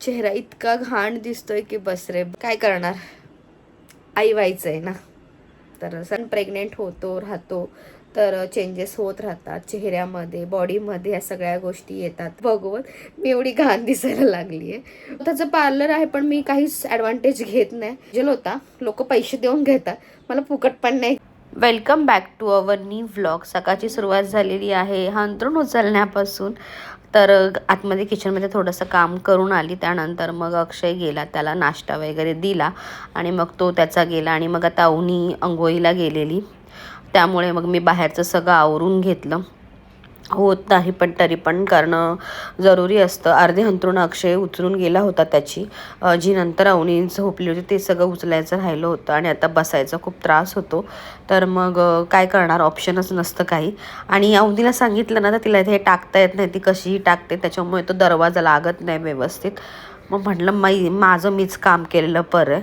चेहरा इतका घाण दिसतोय की बस रे. काय करणार? आई व्हायचं आहे ना. तर सण प्रेग्नेंट होतो राहतो. तर चेंजेस होत राहतात. चेहऱ्यामध्ये बॉडीमध्ये या सगळ्या गोष्टी येतात. भगवत मी एवढी घाण दिसायला लागली आहे. त्याचं पार्लर आहे पण मी काहीच ॲडव्हान्टेज घेत नाही. जेल होता. लोक पैसे देऊन घेतात. मला फुकट पण नाही. Welcome back to our new vlog सकाळची सुरुवात झालेली आहे. अंतरून उचलण्यापासून तर आतमध्ये किचनमध्ये थोडंसं काम करून आली. त्यानंतर मग अक्षय गेला त्याला नाश्ता वगैरे दिला आणि मग तो त्याचा गेला आणि मग आता अवनी अंघोळीला गेलेली. त्यामुळे मग मी बाहेरचं सगळं आवरून घेतलं. होत नाही पण तरी पण करणं जरुरी असतं. अर्धे हंतरून अक्षय उचलून गेला होता त्याची. जी नंतर अवनी झोपली होती ते सगळं उचलायचं राहिलं होतं आणि आता बसायचा खूप त्रास होतो. तर मग काय करणार? ऑप्शनच नसतं काही. आणि अवनीला सांगितलं ना तर तिला हे टाकता येत नाही. ती कशीही टाकते त्याच्यामुळे तो दरवाजा लागत नाही व्यवस्थित. मग म्हटलं माई माझं मीच काम केलेलं बरं.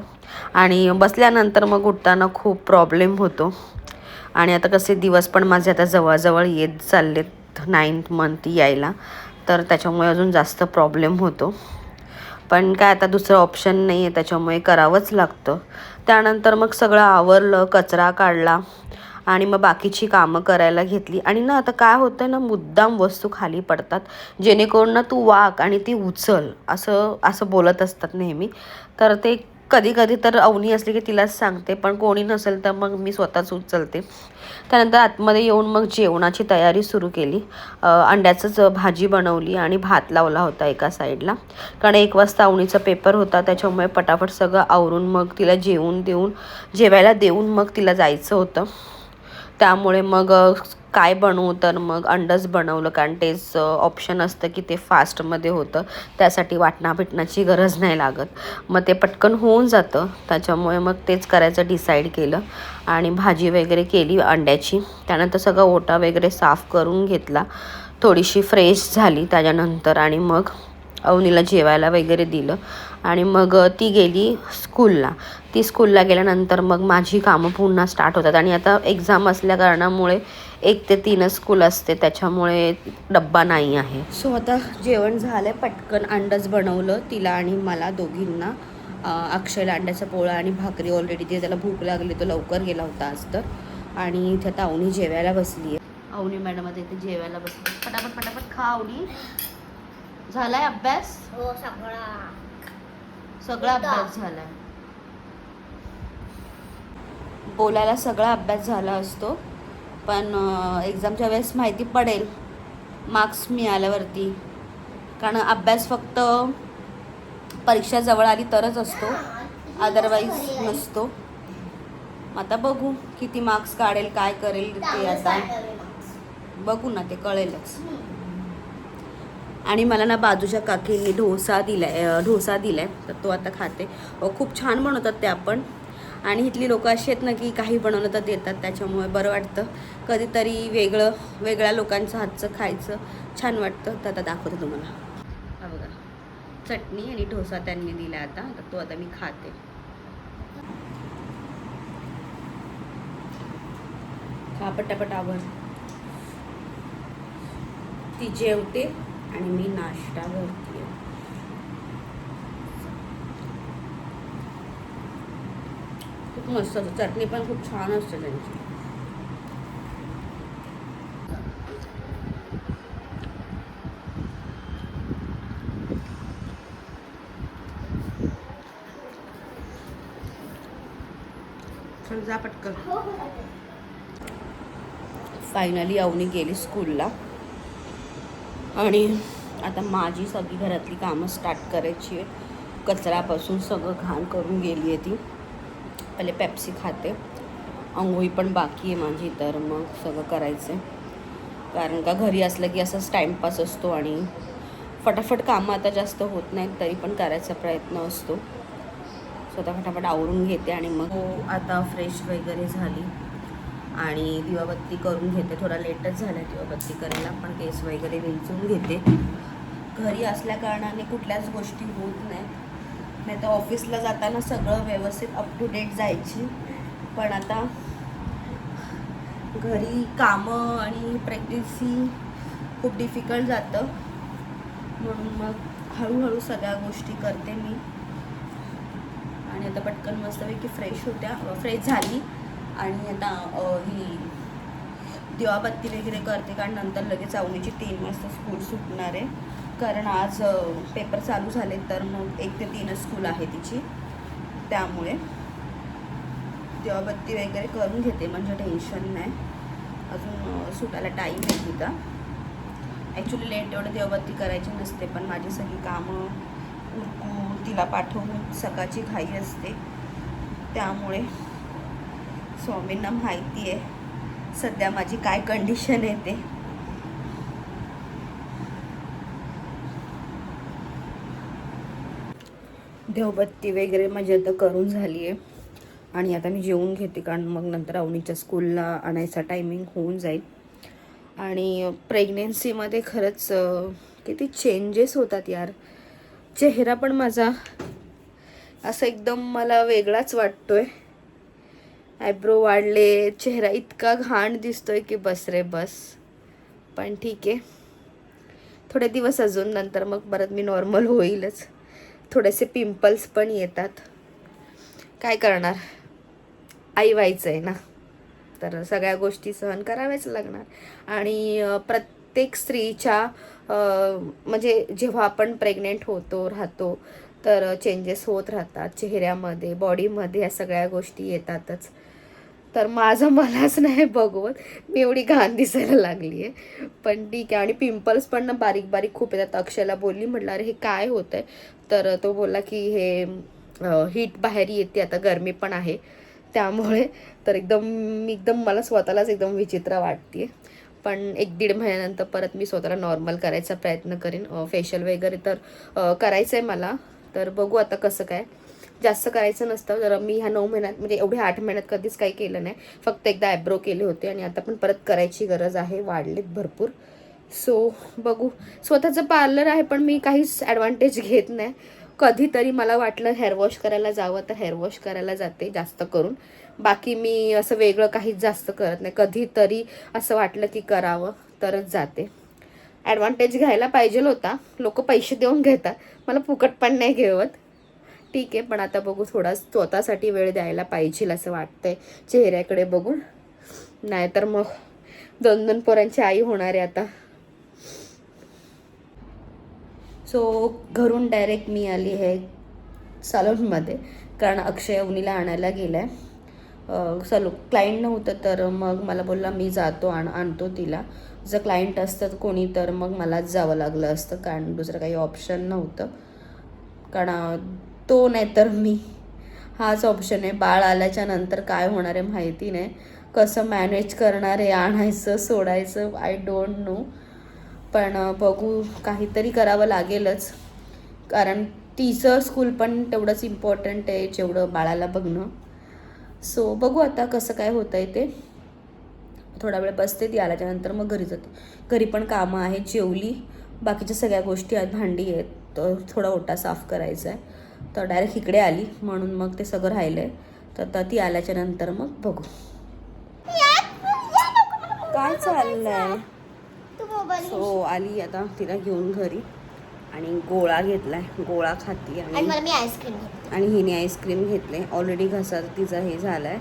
आणि बसल्यानंतर मग उठताना खूप प्रॉब्लेम होतो. आणि आता कसे दिवस पण माझे आता जवळजवळ येत चाललेत. नाईन्थ मंथ यायला तर त्याच्यामुळे अजून जास्त प्रॉब्लेम होतो. पण काय आता दुसरं ऑप्शन नाही आहे त्याच्यामुळे करावंच लागतं. त्यानंतर मग सगळं आवरलं कचरा काढला आणि मग बाकीची कामं करायला घेतली. आणि ना आता काय होतं ना मुद्दाम वस्तू खाली पडतात जेणेकरून ना तू वाक आणि ती उचल असं असं बोलत असतात नेहमी. तर ते कधी कधी तर अवनी असली की तिलाच सांगते पण कोणी नसेल तर मग मी स्वतःच उचलते. त्यानंतर आतमध्ये येऊन मग जेवणाची तयारी सुरू केली. अंड्याचंच भाजी बनवली आणि भात लावला होता एका साईडला. कारण एक वाजता अवनीचा पेपर होता त्याच्यामुळे पटापट सगळं आवरून मग तिला जेवून देऊन जेवायला देऊन मग तिला जायचं होतं. त्यामुळे मग काय बनवू? तर मग अंडच बनवलं कारण तेच ऑप्शन असतं की ते फास्टमध्ये होतं. त्यासाठी वाटणा पिटण्याची गरज नाही लागत. मग ते पटकन होऊन जातं. त्याच्यामुळे मग तेच करायचं डिसाईड केलं. आणि भाजी वगैरे केली अंड्याची. त्यानंतर सगळं ओटा वगैरे साफ करून घेतला. थोडीशी फ्रेश झाली त्याच्यानंतर. आणि मग अवनीला जेवायला वगैरे दिलं. आणि मग ती गेली स्कूलला. ती स्कूलला गेल्यानंतर मग माझी कामं पुन्हा स्टार्ट होतात. आणि आता एक्झाम असल्या कारणामुळे एक ते तीनच स्कूल असते. त्याच्यामुळे डब्बा नाही आहे. सो आता जेवण झालं पटकन अंडच बनवलं तिला आणि मला दोघींना. अक्षयला अंड्याचा पोळा आणि भाकरी ऑलरेडी ते त्याला भूक लागली तो लवकर गेला होता आज तर. आणि इथे आता अवनी जेवायला बसली आहे अवनी मॅडम आता इथे जेवायला बसली. पटापट पटापट खा अवनी. झालाय अभ्यास? हो सगळा. सगळा अभ्यास झालाय. बोलायला सगळा अभ्यास झाला असतो पण एक्झामच्या वेळेस माहिती पडेल. मार्क्स मिळाल्यावरती. कारण अभ्यास फक्त परीक्षा जवळ आली तरच असतो. अदरवाईज नसतो. आता बघू किती मार्क्स काढेल काय करेल ते आता. बघू ना ते कळेलच. आणि मला ना बाजूच्या काकींनी डोसा दिलाय ढोसा डोसा दिलाय तर तो आता खाते. खूप छान बनवतात ते आपण आणि इथली लोक अशी आहेत ना की काही बनवलं तर देतात त्याच्यामुळे बरं वाटतं. कधीतरी वेगळं वेगळ्या लोकांचं हातचं खायचं छान वाटतं. तर आता दाखवते तुम्हाला. बघा. चटणी आणि डोसा त्यांनी दिला आता तर तो आता मी खाते. खा पटापट आवड ती जेवते. आणि मी नाश्ता करते. खूप मस्त असतं. चटणी पण खूप छान असते त्यांची. जा पटकन. फायनली अवनी गेली स्कूलला आणि आता माझी सगळी घरातली कामं स्टार्ट करायची आहे कचऱ्यापासून सगळं घाण करून गेली आहे ती. पहिले पेप्सी खाते. अंघोळी पण बाकी आहे माझी तर मग सगळं करायचं आहे कारण का घरी असलं की असंच टाईमपास असतो आणि फटाफट कामं आता जास्त होत नाहीत तरी पण करायचा प्रयत्न असतो. स्वतः फटाफट आवरून घेते आणि मग हो आता फ्रेश वगैरे झाली. आणि दिवाबत्ती करून घेते. थोडा लेटच झाला दिवाबत्ती करायला पण केस वगैरे विंचून घेते. घरी असल्या कारणाने कुठल्याच गोष्टी होत नाही नाही तर ऑफिसला जाताना सगळं व्यवस्थित अप टू डेट जायची. पण आता घरी कामं आणि प्रॅक्टिस ही खूप डिफिकल्ट जातं. म्हणून मग हळूहळू सगळ्या गोष्टी करते मी. आणि आता पटकन मस्तपैकी फ्रेश होत्या. फ्रेश झाली. आणि आता ही दिवाबत्ती वगैरे करते कारण नंतर लगेच आवडीची तीन वाजता स्कूल सुटणार आहे. कारण आज पेपर चालू झाले तर मग एक ते तीनच स्कूल आहे तिची. त्यामुळे दिवाबत्ती वगैरे करून घेते म्हणजे टेन्शन नाही. अजून सुटायला टाईम आहे तिथं ॲक्च्युली लेट एवढं देवबत्ती करायची नसते पण माझी सगळी कामं उरकून तिला पाठवून सकाळची घाई असते. त्यामुळे स्वामींना माहिती आहे. सध्या माझी काय कंडिशन आहे ते. देवबत्ती वगैरे माझी आता करून झाली आहे आणि आता मी जेवून घेते कारण मग नंतर अवनीच्या स्कूलला आणायचा टायमिंग होऊन जाईल. आणि प्रेग्नेन्सीमध्ये खरंच किती चेंजेस होतात यार. चेहरा पण माझा असं एकदम मला वेगळाच वाटतो आहे आयब्रो वाढले चेहरा इतका घाण दिसतोय की बस रे बस. पण ठीक आहे. थोडे दिवस अजून नंतर मग परत मी नॉर्मल होईलच. थोडेसे पिंपल्स पण येतात. काय करणार? आई व्हायचं आहे ना. तर सगळ्या गोष्टी सहन कराव्याच लागणार. आणि प्रत्येक स्त्रीच्या म्हणजे जेव्हा आपण प्रेग्नेंट होतो राहतो तर चेंजेस होत राहतात. चेहऱ्यामध्ये बॉडीमध्ये या सगळ्या गोष्टी येतातच. तर माझं मलाच नाही बघवत. मी एवढी घाण दिसायला लागली आहे पण ठीक आहे. आणि पिंपल्स पण ना बारीक बारीक खूप येतात. अक्षयला बोलली म्हटलं अरे हे काय होतं आहे तर तो बोलला की हे हीट बाहेर येते. आता गरमी पण आहे. त्यामुळे तर एकदम एकदम मला स्वतःलाच एकदम विचित्र वाटते पण एक दीड महिन्यानंतर परत मी स्वतःला नॉर्मल करायचा प्रयत्न करेन. फेशियल वगैरे तर करायचं आहे मला. तर बघू आता कसं काय. जास्त करायचं नसतं. जर मी ह्या नऊ महिन्यात म्हणजे एवढ्या आठ महिन्यात कधीच काही केलं नाही. फक्त एकदा ॲब्रो केले होते आणि आता पण परत करायची गरज आहे. वाढलेत भरपूर. सो बघू. स्वतःचं पार्लर आहे पण मी काहीच ॲडव्हान्टेज घेत नाही. कधीतरी मला वाटलं हेअरवॉश करायला जावं तर हेअरवॉश करायला जाते जास्त करून. बाकी मी असं वेगळं काहीच जास्त करत नाही. कधीतरी असं वाटलं की करावं तरच जाते. ॲडव्हान्टेज घ्यायला पाहिजे होता. लोक पैसे देऊन घेतात. मला फुकट पण नाही घेवत. ठीक आहे पण आता बघू थोडा स्वतःसाठी वेळ द्यायला पाहिजे असं वाटतंय. चेहऱ्याकडे बघून. नाहीतर मग दोन दोन पोरांची आई होणार आहे आता. सो घरून डायरेक्ट मी आली आहे सलूनमध्ये कारण अक्षय अवनीला आणायला गेला आहे सलू क्लायंट नव्हतं तर मग मला बोलला मी जातो आण आणतो तिला. जर क्लायंट असतं कोणी तर मग मलाच जावं लागलं असतं कारण दुसरं काही ऑप्शन नव्हतं. कारण तो नाही तर मी. हाच ऑप्शन आहे. बाळ आल्याच्यानंतर काय होणार आहे माहिती नाही. कसं मॅनेज करणार आहे आणायचं सोडायचं आय डोंट नो पण बघू. काहीतरी करावं लागेलच. कारण तिचं स्कूल पण तेवढंच इम्पॉर्टंट आहे जेवढं बाळाला बघणं. सो बघू आता कसं काय होतं आहे ते. थोडा वेळ बसते ती आल्याच्यानंतर मग घरी जाते. घरी पण कामं आहेत जेवली. बाकीच्या सगळ्या गोष्टी आहेत भांडी आहेत. तर थोडा ओटा साफ करायचा आहे. तर डायरेक्ट इकडे आली. म्हणून मग ते सगळं राहिलं आहे तर आता ती आल्याच्यानंतर मग बघू. काय चाललंय? सो आली आता. तिला घेऊन घरी. आणि गोळा घेतलाय. गोळा खाती आणि आईस्क्रीम आणि हिने आईस्क्रीम घेतले. ऑलरेडी घसा तिचा हे झालाय.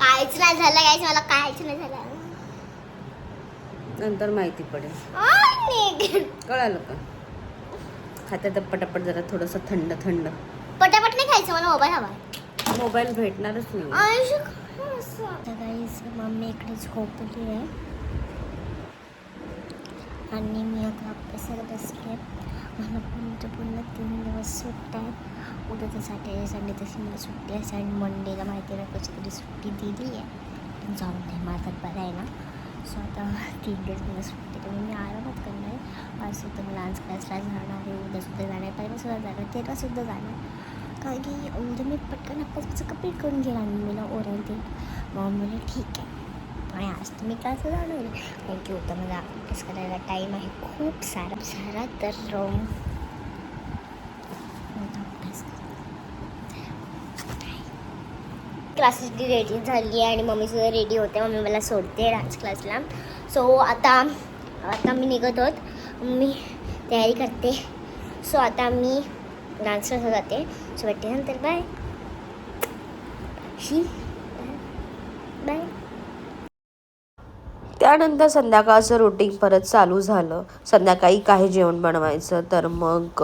काहीच नाही झालं काहीच मला काहीच नाही झालं. नंतर माहिती पडेल. कळालं का? खात्या पटापट जरा थोडंसं थंड थंड पटापट नाही खायचं मला मोबाईल हवा मोबाईल भेटणारच नाही. सकाळीच मम्मी इकडे झोपली आहे. आणि मी आता अभ्यासाला बसले मला पूर्ण पूर्ण तीन दिवस सुट्ट्या आहेत. उद्या तर सॅटर्डे संडे तशी मला सुट्टी आहे. आणि मंडेला माहिती नाही कशी तरी सुट्टी दिली आहे. जाऊन नाही माझा बरं आहे ना. सो आता तीन दिवस मला सुट्टी तर मी आरामात करणार आहे. आज सुद्धा मला डान्स क्लासला जाणार आहे. उद्यासुद्धा जाणार आहे. परवासुद्धा जाणार तेव्हासुद्धा जाणार कारण की उद्या मी पटकन अभ्यासाचं कंप्लीट करून घेणार? मम्मीला ओरडते मग मला ठीक आहे. आणि आज तर मी क्लासला जाणार कारण की होतं मला अभ्यास करायला टाईम आहे. खूप सारा सारा तर अभ्यास क्लासेसची रेडी झाली आहे आणि मम्मीसुद्धा रेडी होते. मम्मी मला सोडते डान्स क्लासला सो आता आता मी निघत होत. मी तयारी करते. सो आता मी डान्सला जाते सो भेटते नंतर बाय शी बाय त्यानंतर संध्याकाळचं रुटीन परत चालू झालं. संध्याकाळी काही जेवण बनवायचं तर मग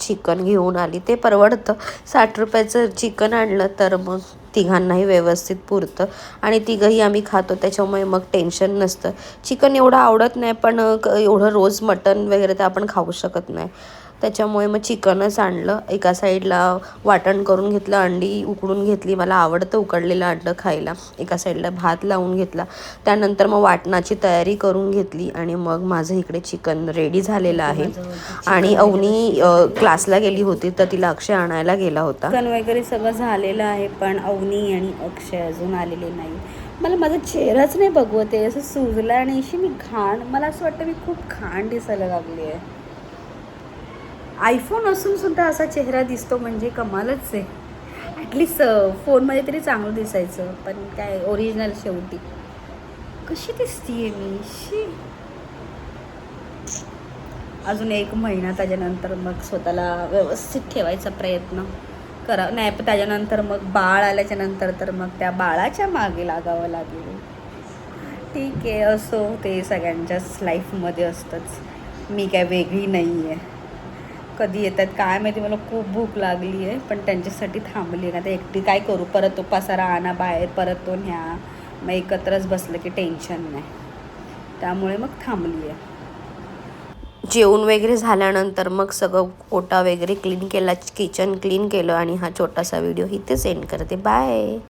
चिकन घेऊन आली. ते परवडतं. साठ रुपयाचं चिकन आणलं तर मग तिघांनाही व्यवस्थित पुरतं. आणि तिघंही आम्ही खातो त्याच्यामुळे मग टेन्शन नसतं. चिकन एवढं आवडत नाही पण एवढं रोज मटन वगैरे तर आपण खाऊ शकत नाही. त्याच्यामुळे मग चिकनच आणलं. एका साईडला वाटण करून घेतलं अंडी उकडून घेतली. मला आवडतं उकडलेलं अंडं खायला. एका साईडला भात लावून घेतला. त्यानंतर मग वाटणाची तयारी करून घेतली आणि मग माझं इकडे चिकन रेडी झालेलं आहे. आणि अवनी क्लासला गेली होती तर तिला अक्षय आणायला गेला होता. चिकन वगैरे सगळं झालेलं आहे पण अवनी आणि अक्षय अजून आलेले नाही मला माझा चेहराच नाही बघवत आहे. असं सुजलं आणि अशी मी घाण मला असं वाटतं मी खूप घाण दिसायला लागली आहे. आयफोन असून सुद्धा असा चेहरा दिसतो म्हणजे कमालच आहे. ॲटलिस्ट फोनमध्ये तरी चांगलं दिसायचं पण काय ओरिजिनल शेवटी. कशी दिसतीये मी? शी. अजून एक महिना त्याच्यानंतर मग स्वतःला व्यवस्थित ठेवायचा प्रयत्न करा. नाही पण त्याच्यानंतर मग बाळ आल्याच्यानंतर तर मग त्या बाळाच्या मागे लागावं लागेल. ठीक आहे असो ते सगळ्यांच्याच लाईफमध्ये असतंच. मी काय वेगळी नाही आहे कधी येतात काय माहिती मला खूप भूक लागली आहे पण त्यांच्यासाठी थांबली आहे. आता एकटी काय करू? परत तो पसारा आणा बाहेर परत तो न्या. मग एकत्रच बसलं की टेन्शन नाही. त्यामुळे मग थांबली आहे. जेवण वगैरे झाल्यानंतर मग सगळं ओटा वगैरे क्लीन केला किचन क्लीन केलं आणि हा छोटासा व्हिडिओ इथे सेंड करते. बाय